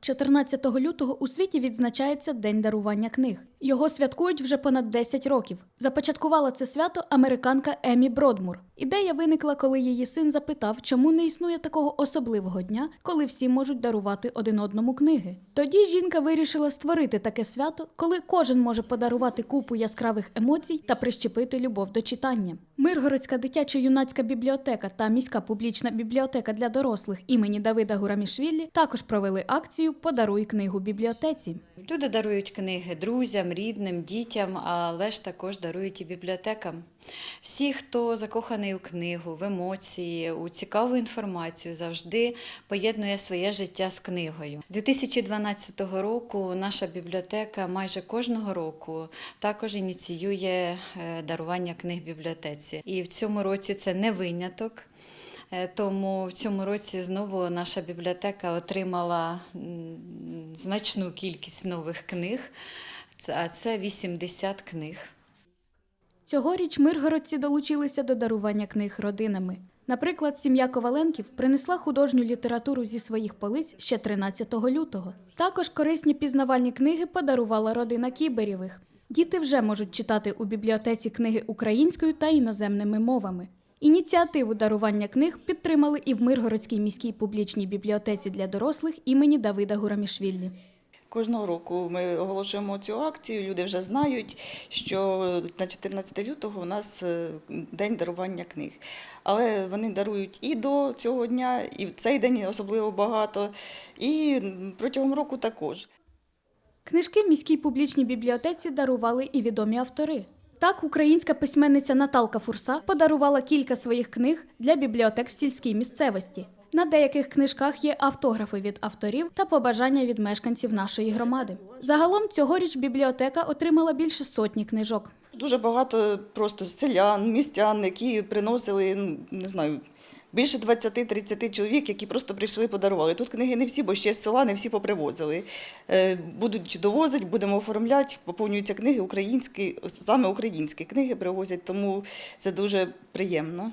14 лютого у світі відзначається День дарування книг. Його святкують вже понад 10 років. Започаткувала це свято американка Емі Бродмур. Ідея виникла, коли її син запитав, чому не існує такого особливого дня, коли всі можуть дарувати один одному книги. Тоді жінка вирішила створити таке свято, коли кожен може подарувати купу яскравих емоцій та прищепити любов до читання. Миргородська дитячо-юнацька бібліотека та міська публічна бібліотека для дорослих імені Давида Гурамішвілі також провели акцію Подаруй книгу бібліотеці. Люди дарують книги друзям, рідним, дітям, але ж також дарують і бібліотекам. Всі, хто закоханий у книгу, в емоції, у цікаву інформацію, завжди поєднує своє життя з книгою. З 2012 року наша бібліотека майже кожного року також ініціює е, дарування книг бібліотеці. І в цьому році це не виняток. Е, Тому в цьому році знову наша бібліотека отримала значну кількість нових книг, а це 80 книг. Цьогоріч миргородці долучилися до дарування книг родинами. Наприклад, сім'я Коваленків принесла художню літературу зі своїх полиць ще 13 лютого. Також корисні пізнавальні книги подарувала родина Кіберєвих. Діти вже можуть читати у бібліотеці книги українською та іноземними мовами. Ініціативу дарування книг підтримали і в Миргородській міській публічній бібліотеці для дорослих імені Давида Гурамішвілі. Кожного року ми оголошуємо цю акцію. Люди вже знають, що на 14 лютого у нас е, день дарування книг. Але вони дарують і до цього дня, і в цей день особливо багато, і протягом року також. Книжки в міській публічній бібліотеці дарували і відомі автори. Так, українська письменниця Наталка Фурса подарувала кілька своїх книг для бібліотек в сільській місцевості. На деяких книжках є автографи від авторів та побажання від мешканців нашої громади. Загалом цьогоріч бібліотека отримала більше сотні книжок. Дуже багато просто селян, містян, які приносили, ну, не знаю, більше 20-30 чоловік, які просто прийшли подарували. Тут книги не всі, бо ще з села не всі попривозили. Е, Будуть довозити, будемо оформляти, поповнюються книги українські, саме українські книги привозять, тому це дуже приємно.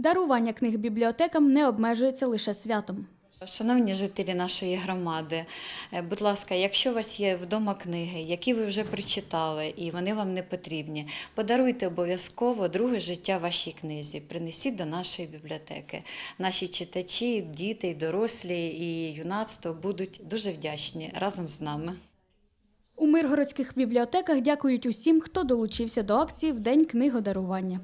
Дарування книг бібліотекам не обмежується лише святом. Шановні жителі нашої громади, е, будь ласка, якщо у вас є вдома книги, які ви вже прочитали і вони вам не потрібні, подаруйте обов'язково друге життя вашій книзі. Принесіть до нашої бібліотеки. Наші читачі, діти, і дорослі і юнацтво будуть дуже вдячні разом з нами. У миргородських бібліотеках дякують усім, хто долучився до акції в день книгодарування.